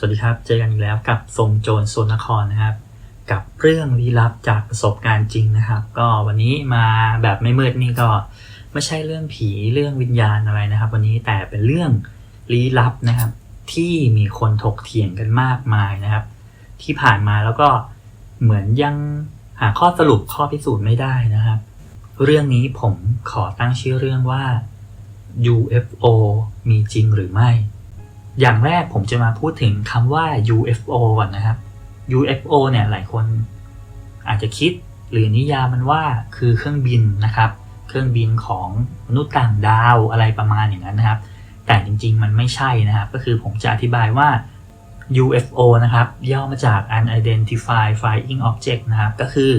สวัสดีครับ เจอกันอีกแล้วกับทรงโจรโซนนครนะครับ กับเรื่องลี้ลับจากประสบการณ์จริงนะครับ ก็วันนี้มาแบบไม่มืดนี่ก็ไม่ใช่เรื่องผีเรื่องวิญญาณอะไรนะครับ วันนี้แต่เป็นเรื่องลี้ลับนะครับ ที่มีคนถกเถียงกันมากมายนะครับ ที่ผ่านมาแล้วก็เหมือนยังหาข้อสรุปข้อพิสูจน์ไม่ได้นะครับ เรื่องนี้ผมขอตั้งชื่อเรื่องว่า UFO มีจริงหรือไม่ อย่างแรกผมจะมาพูดถึงคำว่า UFO ก่อนนะครับ UFO เนี่ยหลายคนอาจจะคิดหรือนิยามมันว่าคือเครื่องบินนะครับ เครื่องบินของมนุษย์ต่างดาวอะไรประมาณอย่างนั้นนะครับ แต่จริงๆมันไม่ใช่นะครับ ก็คือผมจะอธิบายว่า UFO นะครับย่อมาจาก Unidentified Flying Object นะครับ ก็คือ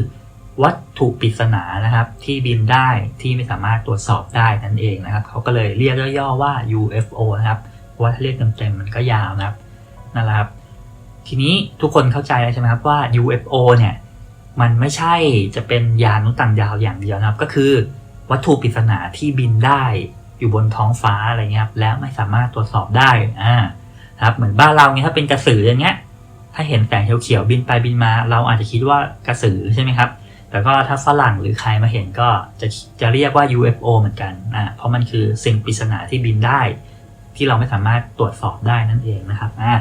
วัตถุปริศนานะครับ ที่บินได้ที่ไม่สามารถตรวจสอบได้นั่นเองนะครับเขาก็เลยเรียกย่อๆว่า UFO นะครับ ราะว่าถ้าเรียกเต็มๆมันก็ยาวนะครับนั่นแหละครับทีนี้ทุกคนเข้าใจแล้วใช่ไหมครับว่า UFO เนี่ยมันไม่ใช่จะเป็นยานุต่างดาวอย่างเดียวนะครับ ก็คือวัตถุปริศนาที่บินได้อยู่บนท้องฟ้าอะไรเงี้ยครับและไม่สามารถตรวจสอบได้อ่าครับเหมือนบ้านเราเนี่ยถ้าเป็นกระสืออย่างเงี้ย ถ้าเห็นแสงเขียวๆบินไปบินมา เราอาจจะคิดว่ากระสือใช่ไหมครับ แต่ก็ถ้าฝรั่งหรือใครมาเห็นก็จะจะเรียกว่า UFO เหมือนกันอ่าเพราะมันคือสิ่งปริศนาที่บินได้ ที่เราไม่สามารถตรวจสอบได้นั่นเองนะครับอ่า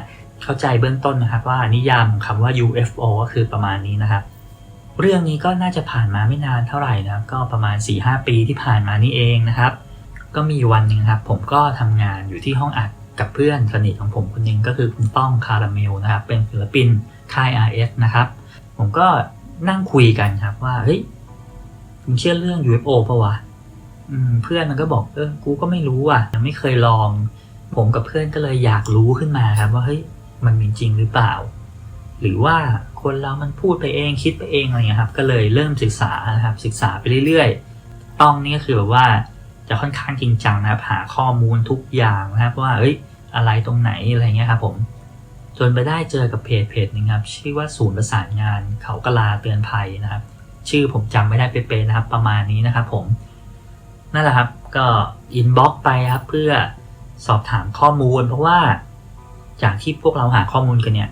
เข้าใจเบื้องต้นนะครับว่านิยามของคำว่า UFO ก็คือประมาณนี้นะครับ เรื่องนี้ก็น่าจะผ่านมาไม่นานเท่าไหร่นะครับ ก็ประมาณ 4-5 ปีที่ผ่านมานี่เองนะครับ ก็มีวันหนึ่งครับ ผมก็ทำงานอยู่ที่ห้องอัดกับเพื่อนสนิทของผมคนหนึงก็คือคุณต้องคาราเมลนะครับ เป็นศิลปินค่าย RS นะครับ ผมก็นั่งคุยกันครับว่าเฮ้ยมึงเชื่อเรื่อง UFO ปะวะเพื่อนมันก็บอกเออกูก็ไม่รู้อะยังไม่เคยลอง ผมกับเพื่อนก็เลยอยากรู้ขึ้นมาครับว่าเฮ้ยมันมีจริงหรือเปล่า หรือว่าคนเรามันพูดไปเองคิดไปเองอะไรเงี้ยครับ ก็เลยเริ่มศึกษานะครับศึกษาไปเรื่อยๆ ต้องนี่ก็คือแบบว่าจะค่อนข้างจริงจังนะครับหาข้อมูลทุกอย่างนะครับว่าเอ้ยอะไรตรงไหนอะไรเงี้ยครับผมจนไปได้เจอกับเพจเพจหนึงครับชื่อว่าศูนย์ประสานงานเขากะลาเตือนภัยนะครับ ชื่อผมจำไม่ได้เป๊ะๆนะครับ ประมาณนี้นะครับผมนั่นแหละครับก็อินบ็อกไปครับเพื่อ สอบถามข้อมูล เพราะว่าจากที่พวกเราหาข้อมูลกันเนี่ย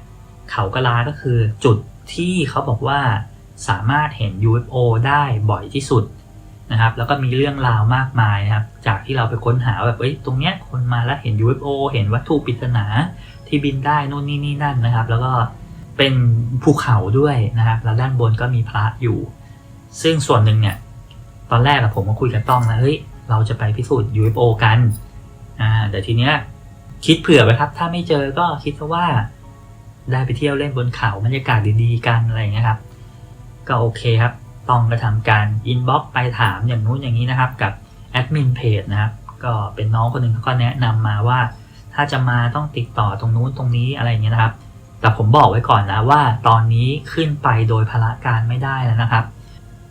เขากะลาก็คือจุดที่เขาบอกว่าสามารถเห็น UFO ได้บ่อยที่สุดนะครับ แล้วก็มีเรื่องราวมากมายนะครับ จากที่เราไปค้นหาแบบเอ้ยตรงเนี้ยคนมาแล้วเห็น UFO เห็นวัตถุปริศนาที่บินได้นู่นนี่นี่นั่นนะครับ แล้วก็เป็นภูเขาด้วยนะครับ แล้วด้านบนก็มีพระอยู่ ซึ่งส่วนหนึ่งเนี่ย ตอนแรกอะผมก็คุยกับต้องนะเฮ้ยเราจะไปพิสูจน์ UFO กัน อ่าแต่ทีเนี้ยคิดเผื่อไว้ครับ ถ้าไม่เจอก็คิดซะว่าได้ไปเที่ยวเล่นบนเขาบรรยากาศดีๆกันอะไรเงี้ยครับ ก็โอเคครับ ต้องกระทำการอินบ็อกไปถามอย่างนู้นอย่างนี้นะครับ กับแอดมินเพจนะครับ ก็เป็นน้องคนหนึ่งเขาก็แนะนำมาว่า ถ้าจะมาต้องติดต่อตรงนู้นตรงนี้อะไรเงี้ยนะครับ แต่ผมบอกไว้ก่อนนะว่าตอนนี้ขึ้นไปโดยพละการไม่ได้แล้วนะครับ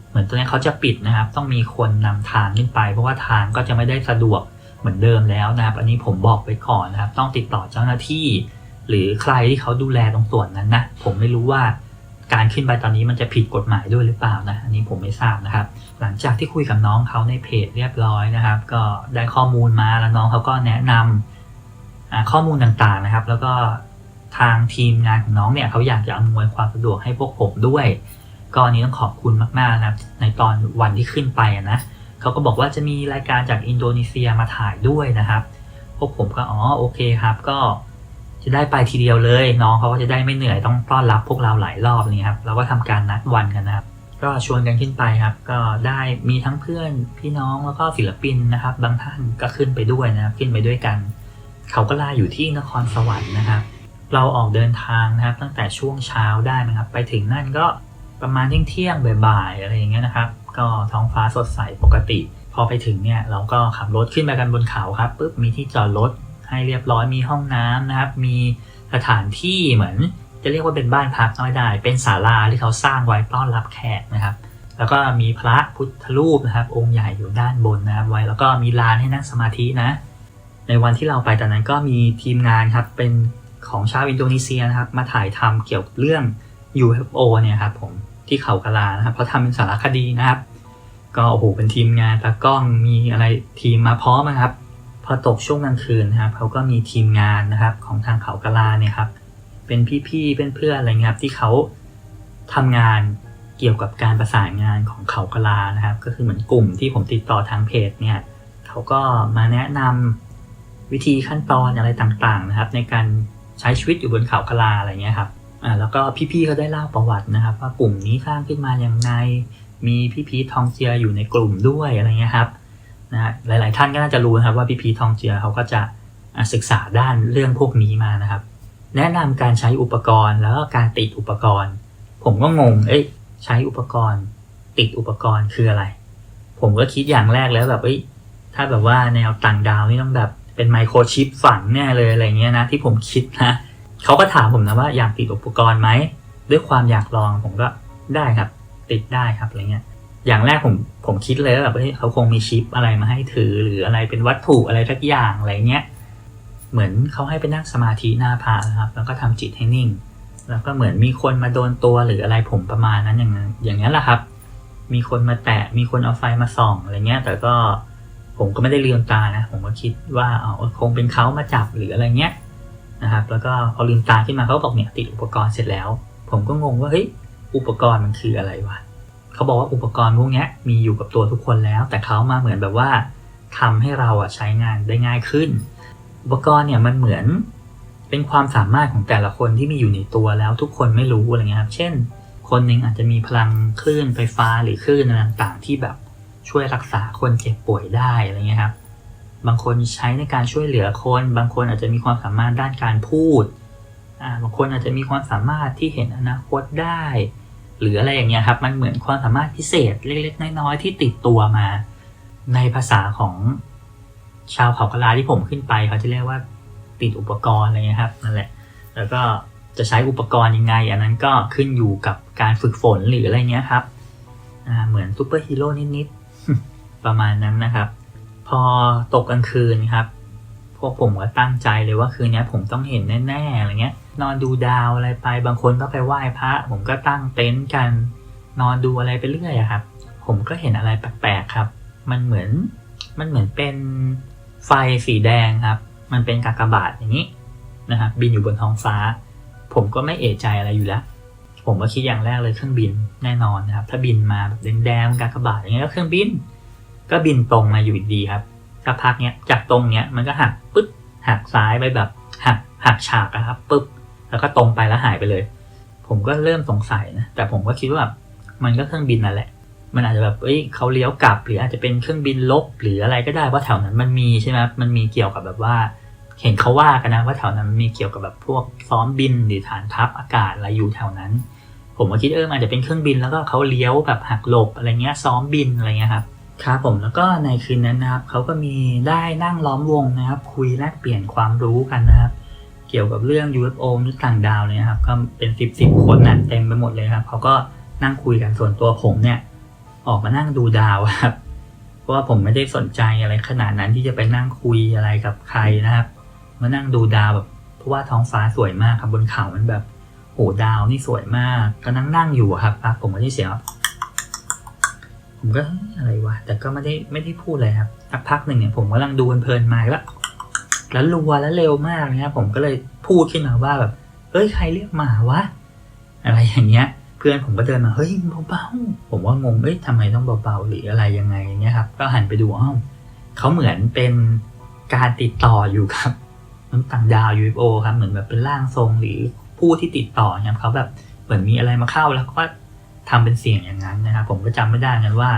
เหมือนตัวนี้เขาจะปิดนะครับ ต้องมีคนนำทางขึ้นไป เพราะว่าทางก็จะไม่ได้สะดวก เหมือนเดิมแล้วนะครับ อันนี้ผมบอกไว้ก่อนนะครับ ต้องติดต่อเจ้าหน้าที่ หรือใครที่เขาดูแลตรงส่วนนั้นนะ ผมไม่รู้ว่าการขึ้นไปตอนนี้มันจะผิดกฎหมายด้วยหรือเปล่านะ อันนี้ผมไม่ทราบนะครับ หลังจากที่คุยกับน้องเขาในเพจเรียบร้อยนะครับ ก็ได้ข้อมูลมาแล้วน้องเขาก็แนะนำอ่าข้อมูลต่างๆนะครับ แล้วก็ทางทีมงานของน้องเนี่ยเขาอยากจะอำนวยความสะดวกให้พวกผมด้วย ก็อันนี้ต้องขอบคุณมากๆนะครับ ในตอนวันที่ขึ้นไปนะ เขาก็บอกว่าจะมีรายการจากอินโดนีเซียมาถ่ายด้วยนะครับ พวกผมก็อ๋อโอเคครับก็จะได้ไปทีเดียวเลย น้องเขาก็จะได้ไม่เหนื่อยต้องต้อนรับพวกเราหลายรอบนี่ครับเราก็ทำการนัดวันกันนะครับ ก็ชวนกันขึ้นไปครับ ก็ได้มีทั้งเพื่อนพี่น้องแล้วก็ศิลปินนะครับ บางท่านก็ขึ้นไปด้วยนะครับ ขึ้นไปด้วยกัน เขาก็ลาอยู่ที่นครสวรรค์นะครับ เราออกเดินทางนะครับ ตั้งแต่ช่วงเช้าได้นะครับ ไปถึงนั่นก็ ประมาณเที่ยงเที่ยงบ่ายๆอะไรอย่างเงี้ยนะครับ ก็ท้องฟ้าสดใสปกติ พอไปถึงเนี่ยเราก็ขับรถขึ้นไปกันบนเขาครับปุ๊บมีที่จอดรถให้เรียบร้อยมีห้องน้ำนะครับ มีสถานที่เหมือน จะเรียกว่าเป็นบ้านพักก็ไม่ได้ เป็นศาลาที่เขาสร้างไว้ต้อนรับแขกนะครับ แล้วก็มีพระพุทธรูปนะครับ องค์ใหญ่อยู่ด้านบนนะครับ ไว้แล้วก็มีลานให้นั่งสมาธินะ ในวันที่เราไปตอนนั้นก็มีทีมงานครับเป็นของชาวอินโดนีเซียนะครับ มาถ่ายทำเกี่ยวกับเรื่อง UFO เนี่ยครับผมที่เขากะลานะครับเขาทำเป็นสารคดีนะครับ ก็โอ้โหเป็นทีมงานตากล้องมีอะไรทีมมาพร้อมนะครับ พอตกช่วงกลางคืนนะครับเขาก็มีทีมงานนะครับของทางเขากะลาเนี่ยครับเป็นพี่ๆเพื่อนๆอะไรเงี้ยครับที่เขาทำงานเกี่ยวกับการประสานงานของเขากลานะครับ ก็คือเหมือนกลุ่มที่ผมติดต่อทางเพจเนี่ยเขาก็มาแนะนำวิธีขั้นตอนอะไรต่างๆนะครับ ในการใช้ชีวิตอยู่บนเขากลาอะไรเงี้ยครับ อ่าแล้วก็พี่ๆเขาได้เล่าประวัตินะครับ ว่ากลุ่มนี้สร้างขึ้นมาอย่างไงมีพี่พีททองเจียอยู่ในกลุ่มด้วยอะไรเงี้ยครับนะฮะหลาย ๆ ท่านก็น่าจะรู้นะครับว่าพี่พีททองเจียเขาก็จะศึกษาด้านเรื่องพวกนี้มานะครับ แนะนำการใช้อุปกรณ์แล้วก็การติดอุปกรณ์ ผมก็งง เอ้ยใช้อุปกรณ์ ติดอุปกรณ์คืออะไร ผมก็คิดอย่างแรกแล้วแบบเอ้ยถ้าแบบว่าแนวต่างดาวนี่ต้องแบบเป็นไมโครชิปฝังแน่เลยอะไรเงี้ยนะที่ผมคิดนะ เขาก็ถามผมนะว่าอยากติดอุปกรณ์ไหมด้วยความอยากลองผมก็ได้ครับ ติดได้ครับอะไรเงี้ยอย่างแรกผมผมคิดเลยว่าแบบเฮ้ยเขาคงมีชิปอะไรมาให้ถือหรืออะไรเป็นวัตถุอะไรทักอย่างอะไรเงี้ยเหมือนเขาให้ไปนั่งสมาธิหน้าพระนะครับ แล้วก็ทำจิตให้นิ่ง แล้วก็เหมือนมีคนมาโดนตัวหรืออะไรผมประมาณนั้นอย่างอย่างนี้นแหละครับ มีคนมาแตะมีคนเอาไฟมาส่องอะไรเงี้ย แต่ก็ผมก็ไม่ได้เลืมตานะ ผมก็คิดว่าอ๋อคงเป็นเขามาจับหรืออะไรเงี้ย นะครับ แล้วก็พอลืมตาขึ้นมาเขาบอกเนี่ยติดอุปกรณ์เสร็จแล้ว ผมก็งงว่าเฮ้ยอุปกรณ์มันคืออะไรวะเขาบอกว่าอุปกรณ์พวกนี้มีอยู่กับตัวทุกคนแล้ว แต่เขามาเหมือนแบบว่าทำให้เราอะใช้งานได้ง่ายขึ้น อุปกรณ์เนี่ยมันเหมือน เป็นความสามารถของแต่ละคนที่มีอยู่ในตัวแล้วทุกคนไม่รู้อะไรเงี้ยครับ เช่น คนหนึ่งอาจจะมีพลังคลื่นไฟฟ้าหรือคลื่นต่างๆ ที่แบบช่วยรักษาคนเจ็บป่วยได้อะไรเงี้ยครับ บางคนใช้ในการช่วยเหลือคน บางคนอาจจะมีความสามารถด้านการพูด บางคนอาจจะมีความสามารถที่เห็นอนาคตได้ หรืออะไรอย่างเงี้ยครับ มันเหมือนความสามารถพิเศษเล็กๆ น้อยๆที่ติดตัวมา ในภาษาของชาวเขากะลาที่ผมขึ้นไปเขาจะเรียกว่าติดอุปกรณ์อะไรเงี้ยครับนั่นแหละ แล้วก็จะใช้อุปกรณ์ยังไง อันนั้นก็ขึ้นอยู่กับการฝึกฝนหรืออะไรเงี้ยครับ เหมือนซูเปอร์ฮีโร่นิดๆ ประมาณนั้นนะครับ พอตกกลางคืนครับ พวกผมก็ตั้งใจเลยว่าคืนนี้ผมต้องเห็นแน่ๆอะไรเงี้ย นอนดูดาวอะไรไป บางคนก็ไปไหว้พระ ผมก็ตั้งเต็นท์กัน นอนดูอะไรไปเรื่อยครับ ผมก็เห็นอะไรแปลกๆครับ มันเหมือน มันเหมือนเป็นไฟสีแดงครับ มันเป็นกากบาทอย่างนี้นะครับบินอยู่บนท้องฟ้า ผมก็ไม่เอะใจอะไรอยู่แล้ว ผมก็คิดอย่างแรกเลยเครื่องบินแน่นอนนะครับ ถ้าบินมาแบบแดงๆกากบาทอย่างเงี้ยก็เครื่องบิน ก็บินตรงมาอยู่ดีครับสักพักเนี้ยจากตรงเนี้ยมันก็หักปึ๊บหักซ้ายไปแบบหักหักฉากอะครับปึ๊บแล้วก็ตรงไปแล้วหายไปเลย ผมก็เริ่มสงสัยนะแต่ผมก็คิดว่าแบบมันก็เครื่องบินนั่นแหละ มันอาจจะแบบเอ้ยเขาเลี้ยวกลับ หรืออาจจะเป็นเครื่องบินลบหรืออะไรก็ได้เพราแถวนั้นมันมีใช่ไหมมันมีเกี่ยวกับแบบว่า เห็นเขาว่ากันนะว่าแถวนั้นมันมีเกี่ยวกับแบบพวกซ้อมบินหรือฐานทัพอากาศอะไรอยู่แถวนั้น ผมก็คิดเอออาจจะเป็นเครื่องบินแล้วก็เขาเลี้ยวแบบหักหลบอะไรเงี้ยซ้อมบินอะไรเงี้ยครับ ครับผมแล้วก็ในคืนนั้นนะครับเขาก็มีได้นั่งล้อมวงนะครับ คุยแลกเปลี่ยนความรู้กันนะครับ เกี่ยวกับเรื่อง UFO มนุษย์ต่างดาวเลยนะครับก็เป็นสิบสิบคนน่ะเต็มไปหมดเลยครับเขาก็นั่งคุยกันส่วนตัวผมเนี่ย ออกมานั่งดูดาวครับเพราะว่าผมไม่ได้สนใจอะไรขนาดนั้นที่จะไปนั่งคุยอะไรกับใครนะครับมานั่งดูดาวแบบเพราะว่าท้องฟ้าสวยมากครับบนเขามันแบบโหดาวนี่สวยมากก็นั่งนั่งอยู่ครับผมก็ได้เสียง ผมก็อะไรวะแต่ก็ไม่ได้ไม่ได้พูดเลยครับสักพักหนึ่งเนี่ยผมกำลังดูเพลินมาแล้วแล้วรัวแล้วเร็วมากนะครับผมก็เลยพูดขึ้นมาว่าแบบเฮ้ยใครเรียกหมาวะอะไรอย่างเงี้ย เพื่อนผมก็เดินมาเฮ้ยเบาๆผมว่างงเอ้ยทำไมต้องเบาๆหรืออะไรยังไงอย่างเงี้ยครับ ก็หันไปดูอ้าวเขาเหมือนเป็นการติดต่ออยู่ครับมันต่างดาว UFO ครับเหมือนแบบเป็นร่างทรงหรือผู้ที่ติดต่อเนี่ยเขาแบบเหมือนมีอะไรมาเข้าแล้วก็ ทำเป็นเสียงอย่างนั้นนะครับผมก็จำไม่ได้กันว่า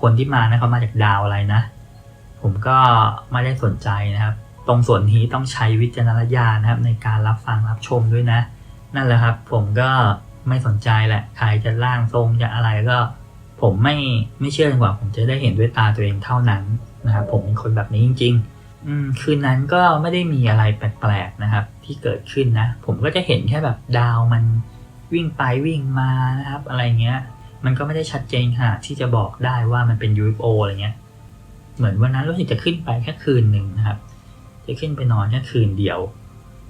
คนที่มานะเขามาจากดาวอะไรนะ ผมก็ไม่ได้สนใจนะครับ ตรงส่วนนี้ต้องใช้วิจารณญาณนะครับ ในการรับฟังรับชมด้วยนะ นั่นแหละครับ ผมก็ไม่สนใจแหละใครจะร่างทรงจะอะไรก็ ผมไม่ไม่เชื่อจนกว่า ผมจะได้เห็นด้วยตาตัวเองเท่านั้นนะครับผมเป็นคนแบบนี้จริง ๆ อืมคืนนั้นก็ไม่ได้มีอะไรแปลกๆนะครับ ที่เกิดขึ้นนะ ผมก็จะเห็นแค่แบบดาวมัน วิ่งไปวิ่งมานะครับ อะไรเงี้ย มันก็ไม่ได้ชัดเจนค่ะที่จะบอกได้ว่ามันเป็น UFO อะไรเงี้ย เหมือนวันนั้นรู้สึกจะขึ้นไปแค่คืนหนึ่งนะครับ จะขึ้นไปนอนแค่คืนเดียว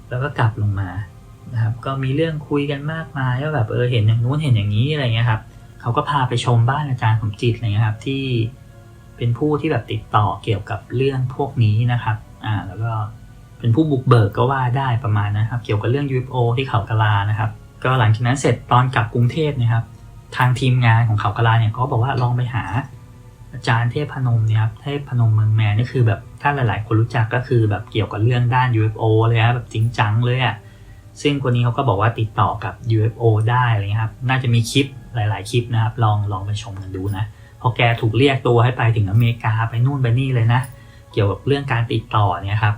แล้วก็กลับลงมานะครับ ก็มีเรื่องคุยกันมากมายว่าแบบเออเห็นอย่างนู้นเห็นอย่างนี้อะไรเงี้ยครับเขาก็พาไปชมบ้านอาจารย์สมจิตอะไรเงี้ยครับ ที่เป็นผู้ที่แบบติดต่อเกี่ยวกับเรื่องพวกนี้นะครับ อ่า แล้วก็เป็นผู้บุกเบิกก็ว่าได้ประมาณนะครับ เกี่ยวกับเรื่อง UFO ที่เขากะลานะครับ ก็หลังจากนั้นเสร็จตอนกลับกรุงเทพนะครับ ทางทีมงานของเขากลาเนี่ยเขาก็บอกว่าลองไปหาอาจารย์เทพพนมเนี่ยครับเทพพนมเมืองแมนนี่คือแบบถ้าหลาย ๆ คนรู้จักก็คือแบบเกี่ยวกับเรื่องด้าน UFO เลยครับแบบจริงจังเลยอะ่ะซึ่งคนนี้เขาก็บอกว่าติดต่อกับ UFO ได้อะไรเงี้ยครับ น่าจะมีคลิปหลาย ๆ คลิปนะครับ ลองลองไปชมกันดูนะพอแกถูกเรียกตัวให้ไปถึงอเมริกาไปนู่นไปนี่เลยนะ เกี่ยวกับเรื่องการติดต่อเนี่ยครับ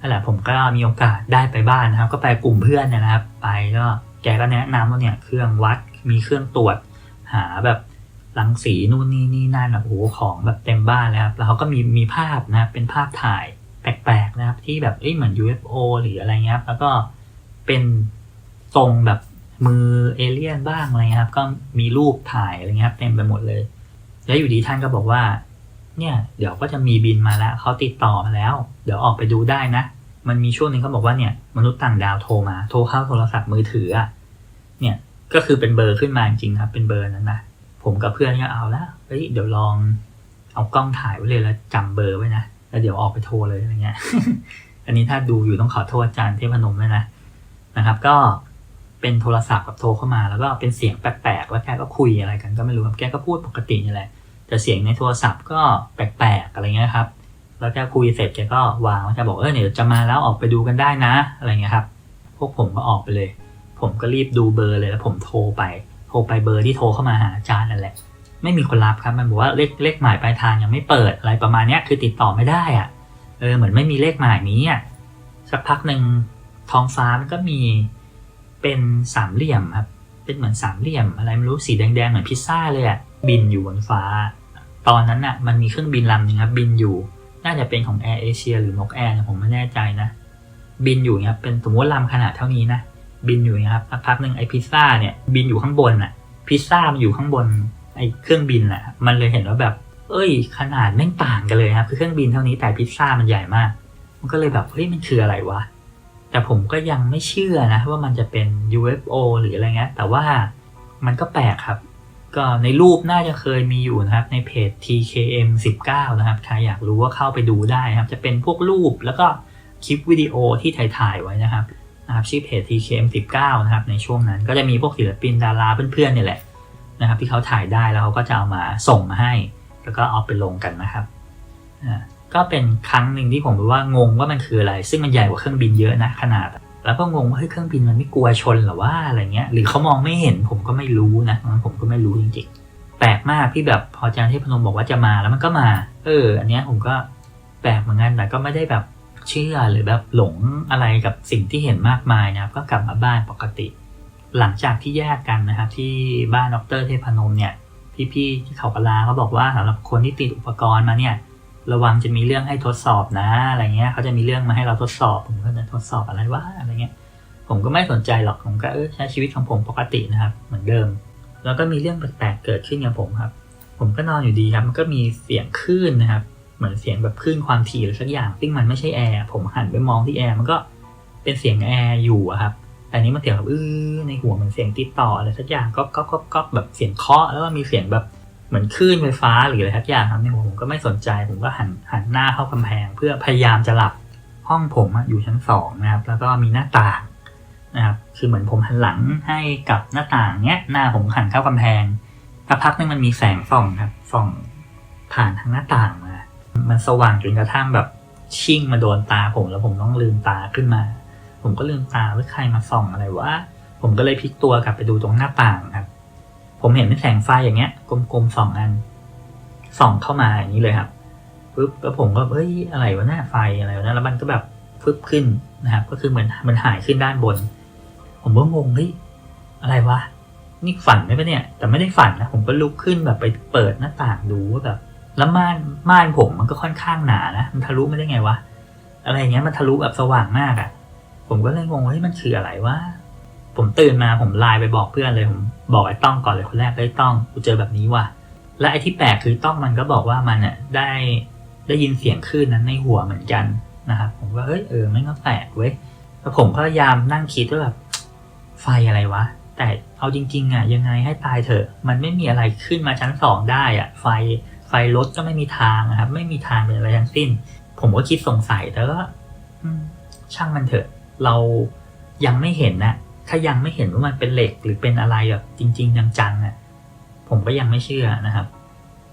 นั่นแหละผมก็มีโอกาสได้ไปบ้านนะครับ ก็ไปกลุ่มเพื่อนนะครับ ไปก็ แกก็แนะนำว่าเนี่ย เครื่องวัดมีเครื่องตรวจ หาแบบรังสีนู่นนี่นี่นั่นแบบโอ้ของแบบเต็มบ้านเลยครับแล้วเขาก็มีมีภาพนะครับเป็นภาพถ่ายแปลกๆนะครับ ที่แบบเอ้ยเหมือน UFO หรืออะไรเงี้ยครับแล้วก็เป็นทรงแบบมือเอเลี่ยนบ้างอะไรเงี้ยครับ ก็มีรูปถ่ายอะไรเงี้ยครับเต็มไปหมดเลย แล้วอยู่ดีท่านก็บอกว่า เนี่ย เดี๋ยวก็จะมีบินมาแล้วเขาติดต่อมาแล้ว เดี๋ยวออกไปดูได้นะ มันมีช่วงหนึ่งเขาบอกว่าเนี่ยมนุษย์ต่างดาวโทรมา โทรเข้าโทรศัพท์มือถืออะเนี่ยก็คือเป็นเบอร์ขึ้นมาจริงครับ เป็นเบอร์นั้นนะผมกับเพื่อนก็เอาละเฮ้ยเดี๋ยวลองเอากล้องถ่ายไว้เลยแล้วจำเบอร์ไว้นะแล้วเดี๋ยวออกไปโทรเลยอะไรเงี้ย อันนี้ถ้าดูอยู่ต้องขอโทษอาจารย์เทพนมด้วยนะนะครับ ก็เป็นโทรศัพท์กับโทรเข้ามาแล้วก็เป็นเสียงแปลกๆแล้วแกก็คุยอะไรกันก็ไม่รู้ครับแกก็พูดปกตินี่แหละแต่เสียงในโทรศัพท์ก็แปลกๆอะไรเงี้ยครับ แล้วแกคุยเสร็จแกก็วางแล้วแกบอกเออเดี๋ยวจะมาแล้วออกไปดูกันได้นะ อะไรเงี้ยครับ พวกผมก็ออกไปเลย ผมก็รีบดูเบอร์เลยแล้วผมโทรไป โทรไปเบอร์ที่โทรเข้ามาหาอาจารย์นั่นแหละ ไม่มีคนรับครับ มันบอกว่าเลขเลขหมายปลายทางยังไม่เปิดอะไรประมาณเนี้ยคือติดต่อไม่ได้อะเออเหมือนไม่มีเลขหมายนี้อะสักพักหนึ่งท้องฟ้ามันก็มีเป็นสามเหลี่ยมครับ เป็นเหมือนสามเหลี่ยม อะไรไม่รู้สีแดงๆเหมือนพิซซ่าเลยอะบินอยู่บนฟ้า ตอนนั้นน่ะ มันมีเครื่องบินลำหนึ่งครับบินอยู่ น่าจะเป็นของแอร์เอเชียหรือนกแอร์ผมไม่แน่ใจนะ บินอยู่เนี่ยครับเป็นสมมติลำขนาดเท่านี้นะบินอยู่นี่ยครับสักพักหนึ่งไอพิซซ่าเนี่ยบินอยู่ข้างบนน่ะพิซซ่ามันอยู่ข้างบนไอเครื่องบินน่ะมันเลยเห็นว่าแบบ เอ้ย ขนาดแม่งต่างกันเลยครับคือเครื่องบินเท่านี้แต่พิซซ่ามันใหญ่มาก มันก็เลยแบบเฮ้ยมันคืออะไรวะแต่ผมก็ยังไม่เชื่อนะว่ามันจะเป็น UFO หรืออะไรเงี้ยแต่ว่ามันก็แปลกครับ ก็ในรูปน่าจะเคยมีอยู่นะครับ ในเพจ TKM 19นะครับ ใครอยากรู้ว่าเข้าไปดูได้นะครับ จะเป็นพวกรูปแล้วก็คลิปวิดีโอที่ถ่ายๆไว้นะครับนะครับชื่อเพจ TKM 19นะครับ ในช่วงนั้นก็จะมีพวกศิลปินดาราเพื่อนๆเนี่ยแหละนะครับ ที่เขาถ่ายได้แล้วเขาก็จะเอามาส่งมาให้ แล้วก็เอาไปลงกันนะครับอ่าก็เป็นครั้งหนึ่งที่ผมรู้ว่างงว่ามันคืออะไร ซึ่งมันใหญ่กว่าเครื่องบินเยอะนะขนาด แล้วก็งงว่าเฮ้ยเครื่องบินมันไม่กลัวชนหรอว่าอะไรเงี้ย หรือเขามองไม่เห็นผมก็ไม่รู้นะผมก็ไม่รู้จริงๆ แปลกมากที่แบบพออาจารย์เทพนมบอกว่าจะมาแล้วมันก็มา เออ อันเนี้ยผมก็แปลกเหมือนกันแต่ก็ไม่ได้แบบเชื่อหรือแบบหลงอะไรกับสิ่งที่เห็นมากมายนะครับ ก็กลับมาบ้านปกติ หลังจากที่แยกกันนะครับที่บ้านดรเทพนมเนี่ยพี่ๆที่เขากะลาเขาบอกว่าสำหรับคนที่ติดอุปกรณ์มาเนี่ย ระวังจะมีเรื่องให้ทดสอบนะอะไรเงี้ยเขาจะมีเรื่องมาให้เราทดสอบ ผมก็จะทดสอบอะไรวะอะไรเงี้ย ผมก็ไม่สนใจหรอกผมก็เออใช้ชีวิตของผมปกตินะครับ เหมือนเดิม แล้วก็มีเรื่องแปลกๆเกิดขึ้นกับผมครับ ผมก็นอนอยู่ดีครับ มันก็มีเสียงคลื่นนะครับ เหมือนเสียงแบบคลื่นความถี่หรือสักอย่างซึ่งมันไม่ใช่แอร์ผมหันไปมองที่แอร์มันก็เป็นเสียงแอร์อยู่ครับแต่อันนี้มันเสียงแบบอื้อในหัวมันเสียงติดต่ออะไรสักอย่างก็ก็ก็ก็แบบเสียงเคาะแล้วก็มีเสียงแบบ เหมือนคลื่นไฟฟ้าหรืออะไรทักอย่างครับในหัวผมก็ไม่สนใจผมก็หันหันหน้าเข้ากำแพง เพื่อพยายามจะหลับห้องผมอยู่ชั้นสองนะครับ แล้วก็มีหน้าต่างนะครับคือเหมือนผมหันหลังให้กับหน้าต่างเนี้ยหน้าผมหันเข้ากำแพงสักพักนึงมันมีแสงส่องครับส่องผ่านทางหน้าต่างมามันสว่างจนกระทั่งแบบชิ่งมาโดนตาผมแล้วผมต้องลืมตาขึ้นมา ผมก็ลืมตาว่าใครมาส่องอะไรวะผมก็เลยพลิกตัวกลับไปดูตรงหน้าต่างครับ ผมเห็นเป็นแสงไฟอย่างเงี้ยกลมๆสองอันส่องเข้ามาอย่างนี้เลยครับปุ๊บแล้วผมก็เอ้ยอะไรวะหน้าไฟอะไรวะนะแล้วมันก็แบบฟึบขึ้นนะครับ ก็คือเหมือนมันหายขึ้นด้านบน ผมก็งงเฮ้ยอะไรวะนี่ฝันไหมปะเนี่ย แต่ไม่ได้ฝันนะผมก็ลุกขึ้นแบบไปเปิดหน้าต่างดูว่าแบบ แล้วม่านม่านผมมันก็ค่อนข้างหนานะมันทะลุไม่ได้ไงวะอะไรเงี้ยมันทะลุแบบสว่างมากอะ่ะ ผมก็เลยงงเฮ้ยมันคืออะไรวะ ผมตื่นมาผมไลน์ไปบอกเพื่อนเลยผมบอกไอ้ต้องก่อนเลยคนแรกเลยต้องกูเจอแบบนี้ว่ะและไอ้ที่แปลกคือต้องมันก็บอกว่ามันอะได้ได้ยินเสียงคลื่นนั้นในหัวเหมือนกันนะครับผมก็เฮ้ยเออไม่ก็แปลกเว้ยแล้วผมก็พยายามนั่งคิดว่าแบบไฟอะไรวะ แต่เอาจริงๆอะยังไงให้ตายเถอะ มันไม่มีอะไรขึ้นมาชั้นสองได้อะ ไฟไฟรถก็ไม่มีทางนะครับ ไม่มีทางเป็นอะไรทั้งสิ้น ผมก็คิดสงสัยแต่ก็ช่างมันเถอะ เรายังไม่เห็นนะ ถ้ายังไม่เห็นว่ามันเป็นเหล็กหรือเป็นอะไรแบบจริง ๆ จังๆอะผมก็ยังไม่เชื่อนะครับ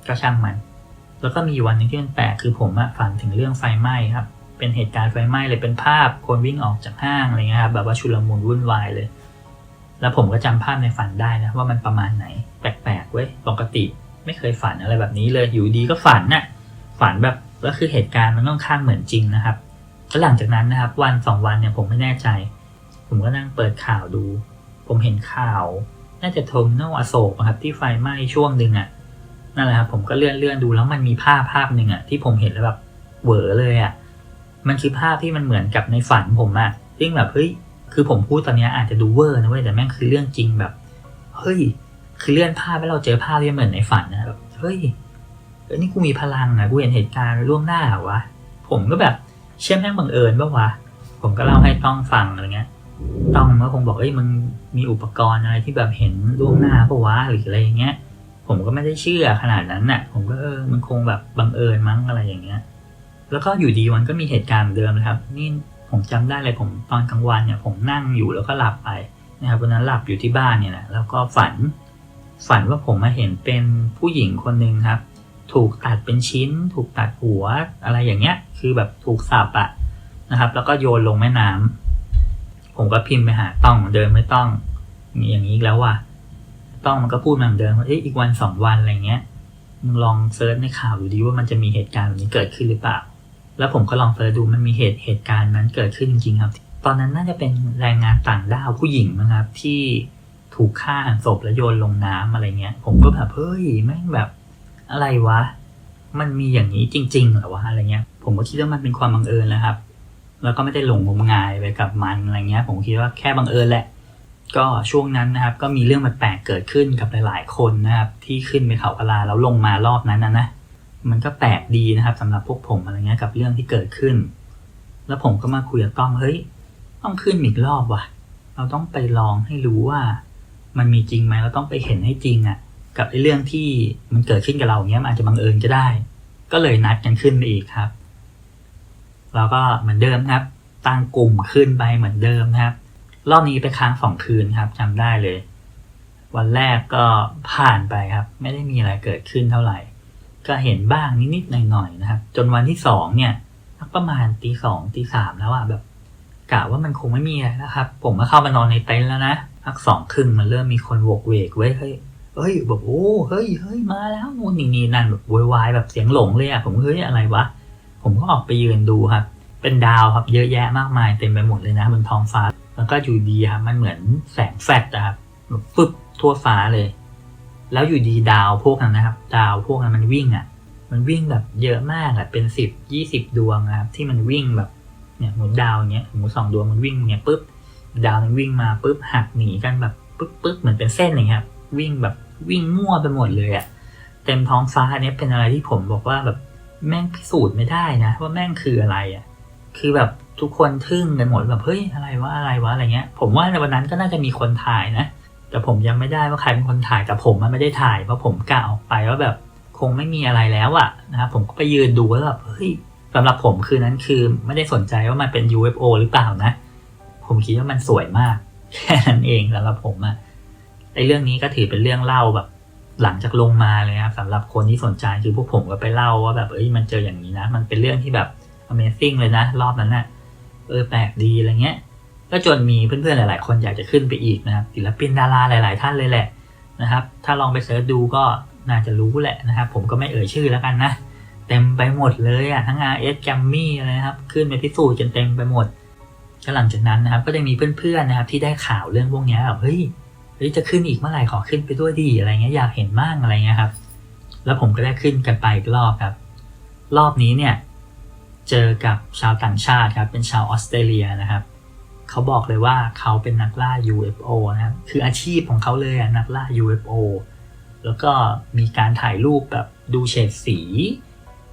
ก็ช่างมัน แล้วก็มีวันหนึงที่มันแปลกคือผมอะฝันถึงเรื่องไฟไหม้ครับ เป็นเหตุการณ์ไฟไหม้เลยเป็นภาพคนวิ่งออกจากห้างอะไรเงี้ยครับแบบว่าชุลมุนวุ่นวายเลย แล้วผมก็จำภาพในฝันได้นะว่ามันประมาณไหน แปลกๆเว้ยปกติ ไม่เคยฝันอะไรแบบนี้เลยอยู่ดีก็ฝันน่ะฝันแบบก็คือเหตุการณ์มันค่อนข้างเหมือนจริงนะครับแล้วหลังจากนั้นนะครับ วันสองวันเนี่ยผมไม่แน่ใจ ผมก็นั่งเปิดข่าวดู ผมเห็นข่าว น่าจะโทมโนอโศกอะครับที่ไฟไหม้ช่วงหนึ่งอะนั่นแหละครับผมก็เลื่อนเลื่อนดูแล้วมันมีภาพภาพหนึ่งอะที่ผมเห็นแล้วแบบเหวอเลยอะมันคือภาพที่มันเหมือนกับในฝันผมอะซึ่งแบบเฮ้ยคือผมพูดตอนนี้อาจจะดูเวอร์นะเว้ยแต่แม่งคือเรื่องจริงแบบเฮ้ยคือเลื่อนภาพให้วเราเจอภาพที่เหมือนในฝันนะแบบเฮ้ยเออนี่กูมีพลังนะกูเห็นเหตุการณ์ล่วงหน้าเหรอวะผมก็แบบเชื่อแม่งบังเอิญปะวะผมก็เล่าให้ต้องฟังอะไรเงี้ย ต้องก็คงบอกเอ้ยมึงมีอุปกรณ์อะไรที่แบบเห็นล่วงหน้าปะวะหรืออะไรอย่างเงี้ย ผมก็ไม่ได้เชื่อขนาดนั้นน่ะ ผมก็เออมันคงแบบบังเอิญมั้งอะไรอย่างเงี้ย แล้วก็อยู่ดีวันก็มีเหตุการณ์เดิมนะครับ นี่ผมจำได้เลยผมตอนกลางวันเนี่ย ผมนั่งอยู่แล้วก็หลับไปนะครับวันนั้นหลับอยู่ที่บ้านเนี่ยแหละแล้วก็ฝัน ฝันว่าผมมาเห็นเป็นผู้หญิงคนหนึ่งครับ ถูกตัดเป็นชิ้น ถูกตัดหัวอะไรอย่างเงี้ย คือแบบถูกสับอะนะครับ แล้วก็โยนลงแม่น้ำ ผมก็พิมพ์ไปหาต้องเดิมไม่ต้องอย่างนี้อีกแล้วว่ะต้องมันก็พูดมาเหมือนเดิมว่าเอ๊ะอีกวันสองวันอะไรเงี้ยมึงลองเซิร์ชในข่าวดูดีว่ามันจะมีเหตุการณ์แบบนี้เกิดขึ้นหรือเปล่า แล้วผมก็ลองเซิร์ชดูมันมีเหตุเหตุการณ์นั้นเกิดขึ้นจริงๆครับ ตอนนั้นน่าจะเป็นแรงงานต่างด้าวผู้หญิงนะครับ ที่ถูกฆ่าหันศพแล้วโยนลงน้ำอะไรเงี้ย ผมก็แบบเฮ้ยแม่งแบบอะไรวะ มันมีอย่างนี้จริงๆเหรอวะอะไรเงี้ย ผมก็คิดว่ามันเป็นความบังเอิญแหล้วครับ แล้วก็ไม่ได้หลงงมงายไปกับมันอะไรเงี้ย ผมคิดว่าแค่บังเอิญแหละ ก็ช่วงนั้นนะครับ ก็มีเรื่องแปลกๆเกิดขึ้นกับหลาย ๆ คนนะครับ ที่ขึ้นไปเขากะลาแล้วลงมารอบนั้นนะนะมันก็แปลกดีนะครับสำหรับพวกผมอะไรเงี้ยกับเรื่องที่เกิดขึ้น แล้วผมก็มาคุยกับต้องเฮ้ยต้องขึ้นอีกรอบว่ะ เราต้องไปลองให้รู้ว่า มันมีจริงไหมเราต้องไปเห็นให้จริงอะ่ะ กับไอ้เรื่องที่มันเกิดขึ้นกับเราเนี้ยมันอาจจะบังเอิญก็ได้ ก็เลยนัดกันขึ้นไปอีกครับ เราก็เหมือนเดิมครับ ตั้งกลุ่มขึ้นไปเหมือนเดิมนะครับ รอบนี้ไปค้างสองคืนครับจำได้เลย วันแรกก็ผ่านไปครับ ไม่ได้มีอะไรเกิดขึ้นเท่าไหร่ ก็เห็นบ้างนิดๆหน่อยๆนะครับ จนวันที่สองเนี่ยประมาณตีสองตีสามแล้วอะแบบกะว่ามันคงไม่มีอะไรนะครับ ผมก็เข้ามานอนในเต็นท์แล้วนะพักสองครึ่งมันเริ่มมีคนโวกเวกเว้ยเฮ้ยเฮ้ยแบบโอ้เฮ้ยเฮ้ยมาแล้วนู่นนี่นี่นั่นแบบวายแบบเสียงหลงเลยอะผมเฮ้ยอะไรวะ ผมก็ออกไปยืนดูครับ เป็นดาวครับเยอะแยะมากมายเต็มไปหมดเลยนะบนท้องฟ้า แล้วก็อยู่ดีครับมันเหมือนแสงแฟลชอะครับแบบฟึบทั่วฟ้าเลย แล้วอยู่ดีดาวพวกนั้นนะครับ ดาวพวกนั้นมันวิ่งอะมันวิ่งแบบเยอะมากอะเป็นสิบยี่สิบดวงนะครับที่มันวิ่งแบบเนี่ยหมุนดาวเนี้ยหมุนสองดวงมันวิ่งเนี่ยปุ๊บดาวมันวิ่งมาปุ๊บหักหนีกันแบบปึ๊บปึ๊บเหมือนเป็นเส้นอย่างเงี้ยครับวิ่งแบบวิ่งมั่วไปหมดเลยอะเต็มท้องฟ้าอันนี้เป็นอะไรที่ผมบอกว่าแบบ แม่งพิสูจน์ไม่ได้นะว่าแม่งคืออะไรอะคือแบบทุกคนทึ่งกันหมดแบบเฮ้ยอะไรวะอะไรวะอะไรเงี้ย ผมว่าในวันนั้นก็น่าจะมีคนถ่ายนะ แต่ผมยังไม่ได้ว่าใครเป็นคนถ่ายแต่ผมมันไม่ได้ถ่ายเพราะผมกะออกไปว่าแบบคงไม่มีอะไรแล้วอะนะครับผมก็ไปยืนดูแล้วแบบเฮ้ยสำหรับผมคืนนั้นคือไม่ได้สนใจว่ามันเป็น UFO หรือเปล่านะ ผมคิดว่ามันสวยมากแค่นั้นเองสำหรับผมอะไอเรื่องนี้ก็ถือเป็นเรื่องเล่าแบบ หลังจากลงมาเลยครับสำหรับคนที่สนใจคือพวกผมก็ไปเล่าว่าแบบเอ้ยมันเจออย่างนี้นะ มันเป็นเรื่องที่แบบ Amazing เลยนะ รอบนั้นน่ะเออแปลกดีอะไรเงี้ย ก็จนมีเพื่อนๆหลาย ๆ คนอยากจะขึ้นไปอีกนะครับศิลปินดาราหลาย ๆ ท่านเลยแหละนะครับ ถ้าลองไปเสิร์ชดูก็น่าจะรู้แหละนะครับ ผมก็ไม่เอ่ยชื่อแล้วกันนะ เต็มไปหมดเลยอะทั้ง RS แกมมี่อะไรนะครับ ขึ้นไปพิสูจน์จนเต็มไปหมดก็หลังจากนั้นนะครับ ก็จะมีเพื่อนๆนะครับ ที่ได้ข่าวเรื่องพวกนี้แบบเฮ้ย เฮ้ยจะขึ้นอีกเมื่อไหร่ขอขึ้นไปด้วยดีอะไรเงี้ยอยากเห็นมากอะไรเงี้ยครับ แล้วผมก็ได้ขึ้นกันไปอีกรอบครับ รอบนี้เนี่ย เจอกับชาวต่างชาติครับเป็นชาวออสเตรเลียนะครับเขาบอกเลยว่าเขาเป็นนักล่า UFO นะครับคืออาชีพของเขาเลยนักล่า UFO แล้วก็มีการถ่ายรูปแบบดูเฉดสี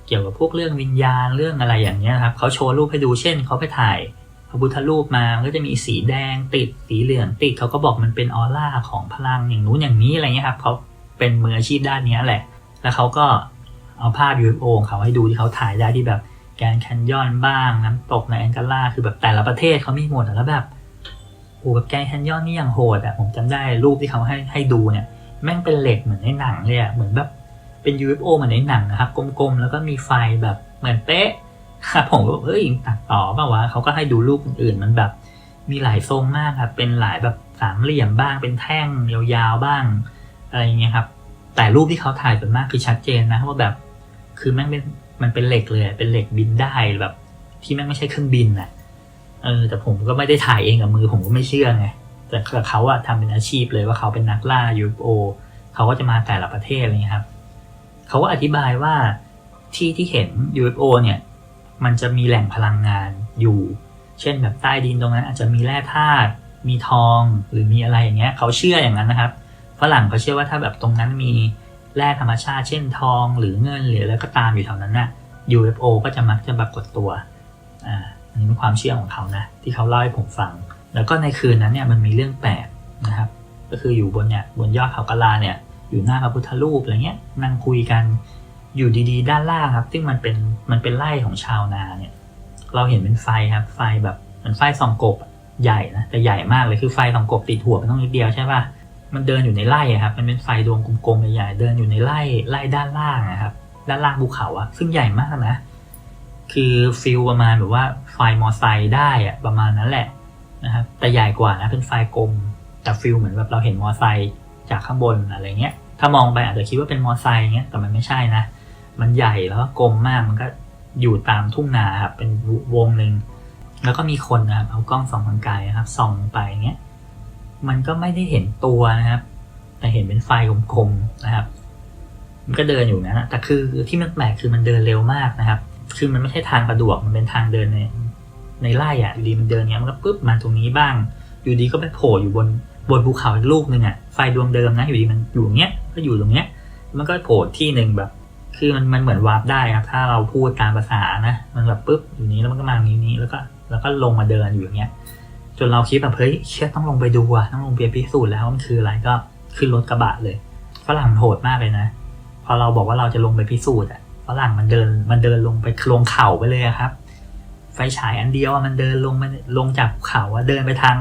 เกี่ยวกับพวกเรื่องวิญญาณเรื่องอะไรอย่างเงี้ยครับเขาโชว์รูปให้ดูเช่นเขาไปถ่าย ระพุทธรูปมามันก็จะมีสีแดงติดสีเหลืองติดเขาก็บอกมันเป็นออร่าของพลังอย่างนู้นอย่างนี้อะไรเงี้ยครับเขาเป็นมืออาชีพด้านนี้แหละ แล้วเขาก็เอาภาพ UFO ของเขาให้ดูที่เขาถ่ายได้ที่แบบแกรนแคนยอนบ้างน้ำตกในแองการ่าคือแบบแต่ละประเทศเขามีหมดแล้วแบบโอ้แบบแกรนแคนยอนนี่ยังโหดอะผมจำได้รูปที่เขาให้ให้ดูเนี่ยแม่งเป็นเหล็กเหมือนในหนังเลยอะเหมือนแบบเป็น UFO เหมือนในหนังนะครับกลมๆแล้วก็มีไฟแบบเหมือนเป๊ะ ผมก็เฮ้ยตัดต่อเปล่าวะเขาก็ให้ดูรูปอื่นมันแบบ มีหลายทรงมากครับ เป็นหลายแบบสามเหลี่ยมบ้าง เป็นแท่งยาวๆบ้าง อะไรเงี้ยครับ แต่รูปที่เขาถ่ายส่วนมากคือชัดเจนนะว่าแบบ คือแม่งเป็นมันเป็นเหล็กเลย เป็นเหล็กบินได้แบบ ที่แม่งไม่ใช่เครื่องบินอะ เออ แต่ผมก็ไม่ได้ถ่ายเองกับมือผมก็ไม่เชื่อไงแต่เขาอะทำเป็นอาชีพเลยว่าเขาเป็นนักล่า UFO เขาก็จะมาแต่ละประเทศอะไรเงี้ยครับ เขาก็อธิบายว่าที่ที่เห็น UFO เนี่ย มันจะมีแหล่งพลังงานอยู่ เช่นแบบใต้ดินตรงนั้นอาจจะมีแร่ธาตุมีทองหรือมีอะไรอย่างเงี้ยเขาเชื่ออย่างนั้นนะครับฝรั่งเขาเชื่อว่าถ้าแบบตรงนั้นมีแร่ธรรมชาติ เช่นทองหรือเงินหรืออะไรก็ตามอยู่แถวนั้นน่ะ UFO ก็จะมักจะปรากฏตัวอ่าอันนี้เป็นความเชื่อของเขานะที่เขาเล่าให้ผมฟัง แล้วก็ในคืนนั้นเนี่ยมันมีเรื่องแปลกนะครับ ก็คืออยู่บนเนี่ยบนยอดเขากะลาเนี่ยอยู่หน้าพระพุทธรูปอะไรเงี้ยนั่งคุยกัน อยู่ดีๆ ด้านล่างครับ ซึ่งมันเป็นมันเป็นไร่ของชาวนาเนี่ย เราเห็นเป็นไฟครับ ไฟแบบเหมือนไฟส่องกบใหญ่นะแต่ใหญ่มากเลยคือไฟส่องกบติดหัวมันต้องนิดเดียวใช่ป่ะมันเดินอยู่ในไร่ครับ มันเป็นไฟดวงกลมๆใหญ่ๆเดินอยู่ในไร่ไร่ด้านล่างนะครับ ด้านล่างภูเขาอะซึ่งใหญ่มากนะ คือฟิลประมาณแบบว่าไฟมอไซค์ได้อะประมาณนั้นแหละนะครับแต่ใหญ่กว่านะเป็นไฟกลมแต่ฟิลเหมือนแบบเราเห็นมอไซค์จากข้างบนอะไรเงี้ยถ้ามองไปอาจจะคิดว่าเป็นมอไซค์เงี้ยแต่มันไม่ใช่นะ มันใหญ่แล้วก็กลมมากมันก็อยู่ตามทุ่งนาครับเป็นวงหนึ่งแล้วก็มีคนนะครับเอากล้องส่องทางไกลนะครับส่องไปเงี้ยมันก็ไม่ได้เห็นตัวนะครับ แต่เห็นเป็นไฟกลมๆนะครับ มันก็เดินอยู่นะแต่คือที่มันแปลกคือมันเดินเร็วมากนะครับ คือมันไม่ใช่ทางสะดวกมันเป็นทางเดินในในไร่อะดีมันเดินเงี้ยมันก็ปุ๊บมาตรงนี้บ้าง อยู่ดีก็ไปโผล่อยู่บนบนภูเขาอีกลูกหนึ่งอะไฟดวงเดิมนะอยู่ดีมันอยู่เงี้ยก็อยู่ตรงเนี้ย มันก็โผล่ที่หนึ่งแบบ คือมันมันเหมือนวาร์ปได้ครับ ถ้าเราพูดตามภาษานะ มันแบบปุ๊บอยู่นี้แล้วมันก็มานี้นี้แล้วก็แล้วก็ลงมาเดินอยู่อย่างเงี้ย จนเราคิดแบบเฮ้ยเชื่อต้องลงไปดูอะต้องลงไปพิสูจน์แล้วว่ามันคืออะไรก็ขึ้นรถกระบะเลยฝรั่งโหดมากเลยนะ พอเราบอกว่าเราจะลงไปพิสูจน์อะฝรั่งมันเดินมันเดินลงไปลงเขาไปเลยครับ ไฟฉายอันเดียวมันเดินลงมันลงจากเขาอะเดินไปทาง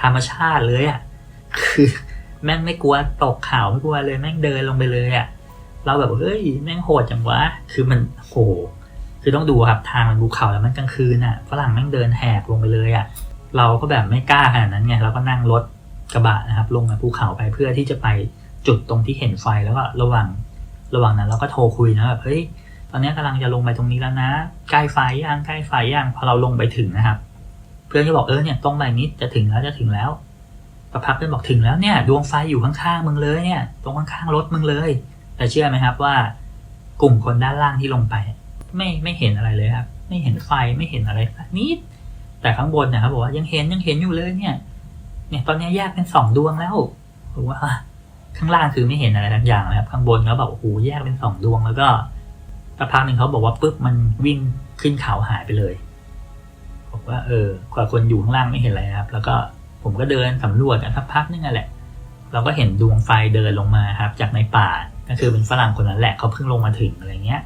ธรรมชาติเลยอะคือแม่งไม่กลัวตกเขาไม่กลัวเลยแม่งเดินลงไปเลยอะ เราแบบเฮ้ยแม่งโหดจังวะ คือมันโห คือต้องดูครับทางมันภูเขาแล้วมันกลางคืนอะฝรั่งแม่งเดินแหกลงไปเลยอะเราก็แบบไม่กล้าขนาดนั้นไงเราก็นั่งรถกระบะนะครับ ลงมาภูเขาไปเพื่อที่จะไปจุดตรงที่เห็นไฟแล้วก็ระหว่างระหว่างนั้นเราก็โทรคุยนะแบบเฮ้ยตอนนี้กำลังจะลงไปตรงนี้แล้วนะใกล้ไฟยังใกล้ไฟยังพอเราลงไปถึงนะครับ เพื่อนก็บอกเออเนี่ยตรงไปนิดจะถึงแล้วจะถึงแล้วสักพักเพื่อนบอกถึงแล้วเนี่ย ดวงไฟอยู่ข้างๆมึงเลยเนี่ย ตรงข้างๆรถมึงเลย แต่เชื่อไหมครับว่ากลุ่มคนด้านล่างที่ลงไป ไม่ไม่เห็นอะไรเลยครับ ไม่เห็นไฟไม่เห็นอะไรนิดแต่ข้างบนนะครับบอกว่ายังเห็นยังเห็นอยู่เลยเนี่ย เนี่ย ตอนนี้แยกเป็นสองดวงแล้วผมว่าข้างล่างคือไม่เห็นอะไรทั้งอย่างนะครับ ข้างบนเขาแบบโอ้โหแยกเป็นสองดวงแล้วก็สักพักหนึ่งเขาบอกว่าปุ๊บมันวิ่งขึ้นเขาหายไปเลยบอกว่าเออกว่าคนอยู่ข้างล่างไม่เห็นอะไรนะครับ แล้วก็ผมก็เดินสำรวจกันสักพักนึงอะแหละ เราก็เห็นดวงไฟเดินลงมาครับ จากในป่า ก็คือเป็นฝรั่งคนนั้นแหละเขาเพิ่งลงมาถึงอะไรเงี้ย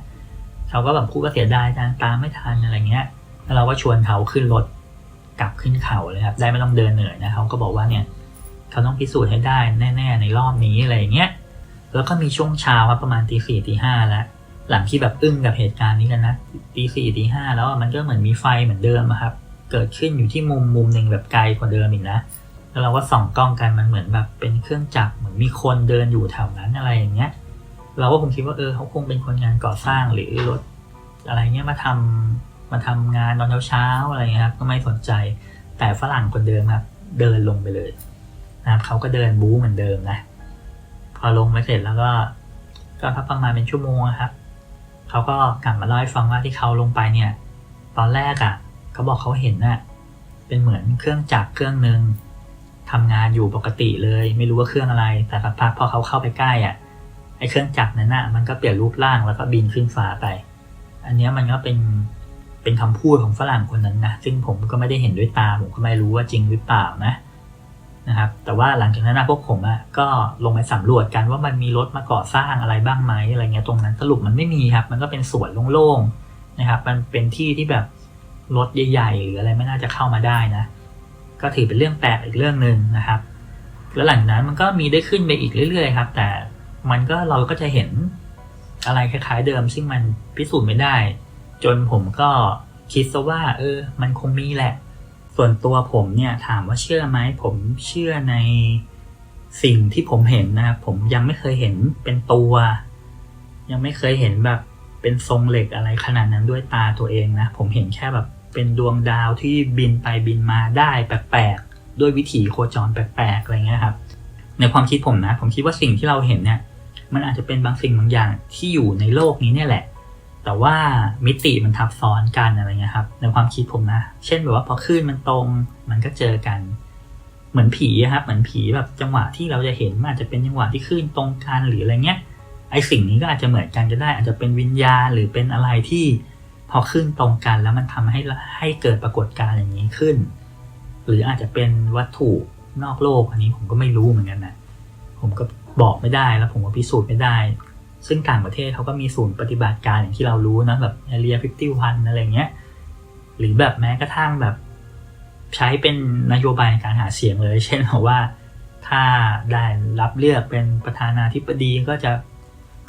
เขาก็แบบพูดก็เสียดายจังตามไม่ทันอะไรเงี้ย แล้วเราก็ชวนเขาขึ้นรถกลับขึ้นเขาเลยครับ ได้ไม่ต้องเดินเหนื่อยนะเขาก็บอกว่าเนี่ย เขาต้องพิสูจน์ให้ได้แน่ ๆ ในรอบนี้อะไรเงี้ย แล้วก็มีช่วงเช้าครับประมาณตีสี่ตีห้าแล้วหลังที่แบบอึ้งกับเหตุการณ์นี้กันนะตีสี่ตีห้าแล้วมันก็เหมือนมีไฟเหมือนเดิมอะครับ เกิดขึ้นอยู่ที่มุมมุมหนึ่งแบบไกลกว่าเดิมอีกนะแล้วเราก็ส่องกล้องกันมันเหมือนแบบเป็นเครื่องจักรเหมือนมีคนเดินอยู่แถวนั้นอะไรอย่างเงี้ย เราก็คงคิดว่าเออเขาคงเป็นคนงานก่อสร้างหรือรถอะไรเงี้ยมาทำมาทำงานตอนเช้าๆอะไรเงี้ยครับก็ไม่สนใจแต่ฝรั่งคนเดิมครับเดินลงไปเลยนะครับเขาก็เดินบู๊เหมือนเดิมนะ พอลงไปเสร็จแล้วก็ก็พักประมาณเป็นชั่วโมงครับเขาก็กลับมาเล่าให้ฟังว่าที่เขาลงไปเนี่ย ตอนแรกอะ่ะเขาบอกเขาเห็นน่ะเป็นเหมือนเครื่องจักรเครื่องหนึ่งทำงานอยู่ปกติเลย ไม่รู้ว่าเครื่องอะไร แต่สักพักพอเขาเข้าไปใกล้อะ ไอ้เครื่องจักรนั้นน่ะมันก็เปลี่ยนรูปร่างแล้วก็บินขึ้นฟ้าไป อันเนี้ยมันก็เป็นเป็นคำพูดของฝรั่งคนนั้นนะซึ่งผมก็ไม่ได้เห็นด้วยตาผมก็ไม่รู้ว่าจริงหรือเปล่านะนะครับ แต่ว่าหลังจากนั้นนะพวกผมอะก็ลงไปสำรวจกันว่ามันมีรถมาก่อสร้างอะไรบ้างไหมอะไรเงี้ยตรงนั้นสรุปมันไม่มีครับ มันก็เป็นสวนโล่งๆนะครับ มันเป็นที่ที่แบบรถใหญ่ๆหรืออะไรไม่น่าจะเข้ามาได้นะ ก็ถือเป็นเรื่องแปลกอีกเรื่องหนึ่งนะครับ แล้วหลังนั้นมันก็มีได้ขึ้นไปอีกเรื่อยๆครับ แต่ มันก็เราก็จะเห็นอะไรคล้ายๆเดิม ซึ่งมันพิสูจน์ไม่ได้ จนผมก็คิดซะว่า เออ มันคงมีแหละ ส่วนตัวผมเนี่ยถามว่าเชื่อไหมผมเชื่อในสิ่งที่ผมเห็นนะครับผมยังไม่เคยเห็นเป็นตัว ยังไม่เคยเห็นแบบเป็นทรงเหล็กอะไรขนาดนั้นด้วยตาตัวเองนะ ผมเห็นแค่แบบเป็นดวงดาวที่บินไปบินมาได้แปลกๆด้วยวิถีโคจรแปลกๆอะไรเงี้ยครับ ในความคิดผมนะ ผมคิดว่าสิ่งที่เราเห็นเนี่ย มันอาจจะเป็นบางสิ่งบางอย่างที่อยู่ในโลกนี้เนี่ยแหละ แต่ว่ามิติมันทับซ้อนกันอะไรเงี้ยครับ ในความคิดผมนะ เช่นแบบว่าพอคลื่นมันตรงมันก็เจอกัน เหมือนผีครับ เหมือนผีแบบจังหวะที่เราจะเห็นมันอาจจะเป็นจังหวะที่คลื่นตรงกันหรืออะไรเงี้ย ไอสิ่งนี้ก็อาจจะเหมือนกันก็ได้ อาจจะเป็นวิญญาณหรือเป็นอะไรที่พอขึ้นตรงกันแล้วมันทำให้ให้เกิดปรากฏการณ์อย่างนี้ขึ้น หรืออาจจะเป็นวัตถุนอกโลกอันนี้ผมก็ไม่รู้เหมือนกันนะผมก็ บอกไม่ได้แล้วผมก็พิสูจน์ไม่ได้ ซึ่งต่างประเทศเขาก็มีศูนย์ปฏิบัติการอย่างที่เรารู้นะแบบ Area 51อะไรเงี้ยหรือแบบแม้กระทั่งแบบ ใช้เป็นนโยบายในการหาเสียงเลย เช่นบอกว่าถ้าได้รับเลือกเป็นประธานาธิบดีก็จะ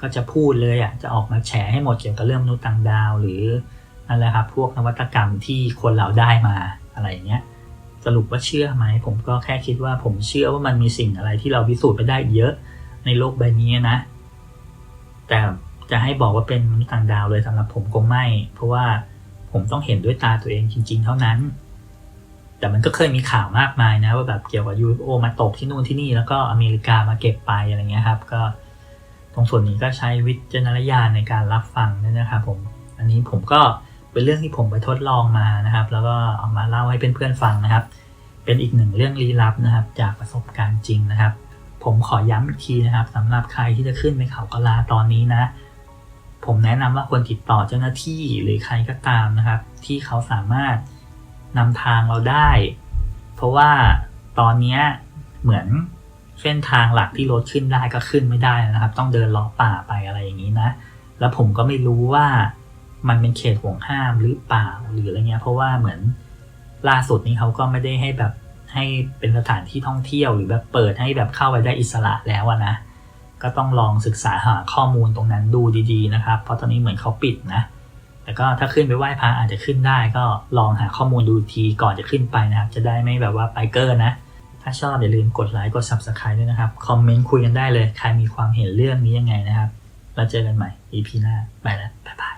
ก็จะพูดเลยอะจะออกมาแฉให้หมดเกี่ยวกับเรื่องมนุษย์ต่างดาว หรือนั่นแหละครับพวกนวัตกรรมที่คนเราได้มาอะไรอย่างเงี้ยสรุปว่าเชื่อไหมผมก็แค่คิดว่าผมเชื่อว่ามันมีสิ่งอะไรที่เราพิสูจน์ไปได้เยอะ ในโลกใบนี้นะ แต่จะให้บอกว่าเป็นมนุษย์ต่างดาวเลยสำหรับผมคงไม่ เพราะว่าผมต้องเห็นด้วยตาตัวเองจริง ๆ เท่านั้น แต่มันก็เคยมีข่าวมากมายนะ ว่าแบบเกี่ยวกับ UFO มาตกที่นู่นที่นี่แล้วก็อเมริกามาเก็บไปอะไรเงี้ยครับ ก็ตรงส่วนนี้ก็ใช้วิจารณญาณในการรับฟังด้วยนะครับผมอันนี้ผมก็เป็นเรื่องที่ผมไปทดลองมานะครับ แล้วก็เอามาเล่าให้เพื่อนๆฟังนะครับ เป็นอีกหนึ่งเรื่องลี้ลับนะครับ จากประสบการณ์จริงนะครับ ผมขอย้ำอีกทีนะครับสำหรับใครที่จะขึ้นไปเขากะลาตอนนี้นะ ผมแนะนำว่าควรติดต่อเจ้าหน้าที่หรือใครก็ตามนะครับ ที่เขาสามารถนำทางเราได้ เพราะว่าตอนนี้เหมือนเส้นทางหลักที่รถขึ้นได้ก็ขึ้นไม่ได้นะครับ ต้องเดินเลาะป่าไปอะไรอย่างนี้นะ แล้วผมก็ไม่รู้ว่ามันเป็นเขตห่วงห้ามหรือเปล่าหรืออะไรเงี้ย เพราะว่าเหมือนล่าสุดนี้เขาก็ไม่ได้ให้แบบ ให้เป็นสถานที่ท่องเที่ยวหรือแบบเปิดให้แบบเข้าไปได้อิสระแล้วอะนะก็ต้องลองศึกษาหาข้อมูลตรงนั้นดูดีๆนะครับ เพราะตอนนี้เหมือนเขาปิดนะแต่ก็ถ้าขึ้นไปไหว้พระอาจจะขึ้นได้ก็ลองหาข้อมูลดูทีก่อนจะขึ้นไปนะครับ จะได้ไม่แบบว่าไปเกอร์นะ ถ้าชอบอย่าลืมกดไลค์กด subscribe ด้วยนะครับ คอมเมนต์คุยกันได้เลย ใครมีความเห็นเรื่องนี้ยังไงนะครับแล้วเจอกันใหม่ EP หน้าไปแล้วบ๊ายบาย